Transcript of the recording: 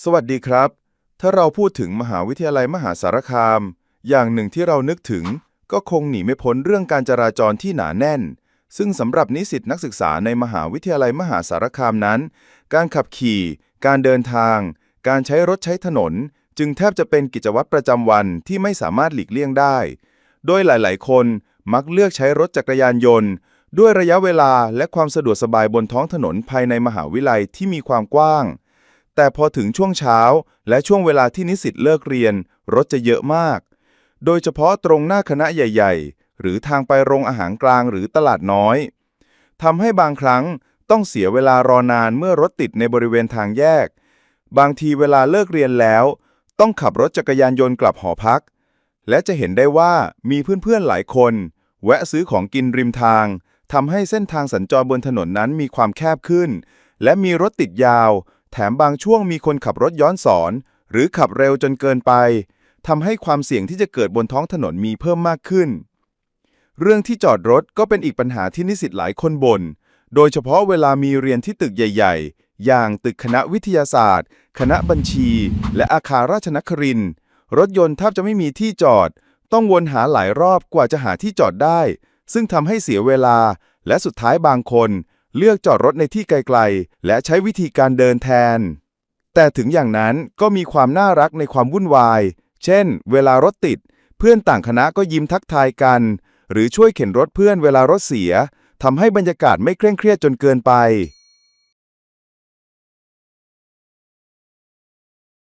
สวัสดีครับ ถ้าเราพูดถึงมหาวิทยาลัยมหาสารคาม อย่างหนึ่งที่เรานึกถึง ก็คงหนีไม่พ้นเรื่องการจราจรที่หนาแน่น ซึ่งสำหรับนิสิตนักศึกษาในมหาวิทยาลัยมหาสารคามนั้น การขับขี่ การเดินทาง การใช้รถใช้ถนน จึงแทบจะเป็นกิจวัตรประจำวันที่ไม่สามารถหลีกเลี่ยงได้ โดยหลาย ๆ คนมักเลือกใช้รถจักรยานยนต์ ด้วยระยะเวลาและความสะดวกสบายบนท้องถนนภายในมหาวิทยาลัยที่มีความกว้าง แต่พอถึงช่วงเช้าและช่วงเวลาที่นิสิตเลิกเรียน รถจะเยอะมาก โดยเฉพาะตรงหน้าคณะใหญ่ ๆ หรือทางไปโรงอาหารกลางหรือตลาดน้อยทำให้บางครั้งต้องเสียเวลารอนานเมื่อรถติดในบริเวณทางแยก บางทีเวลาเลิกเรียนแล้ว ต้องขับรถจักรยานยนต์กลับหอพัก และจะเห็นได้ว่ามีเพื่อนๆหลายคน แวะซื้อของกินริมทางทำให้เส้นทางสัญจรบนถนนนั้นมีความแคบขึ้น และมีรถติดยาว แถมบางช่วงมีคนขับรถย้อนสอน หรือขับเร็วจนเกินไปทำให้ความเสี่ยงที่จะเกิดบนท้องถนนมีเพิ่มมากขึ้น เรื่องที่จอดรถก็เป็นอีกปัญหาที่นิสิตหลายคนบน่นโดยเฉพาะเวลามีเรียนที่ตึกใหญ่ ๆ อย่างตึกคณะวิทยาศาสตร์ คณะบัญชี และอาคารราชนครินรถยนต์แทบจะไม่มีที่จอด ต้องวนหาหลายรอบกว่าจะหาที่จอดได้ ซึ่งทำให้เสียเวลา และสุดท้ายบางคน เลือกจอดรถในที่ไกลๆ และใช้วิธีการเดินแทน แต่ถึงอย่างนั้นก็มีความน่ารักในความวุ่นวาย เช่น เวลารถติด เพื่อนต่างคณะก็ยิ้มทักทายกัน หรือช่วยเข็นรถเพื่อนเวลารถเสียทำให้บรรยากาศไม่เคร่งเครียดจนเกินไป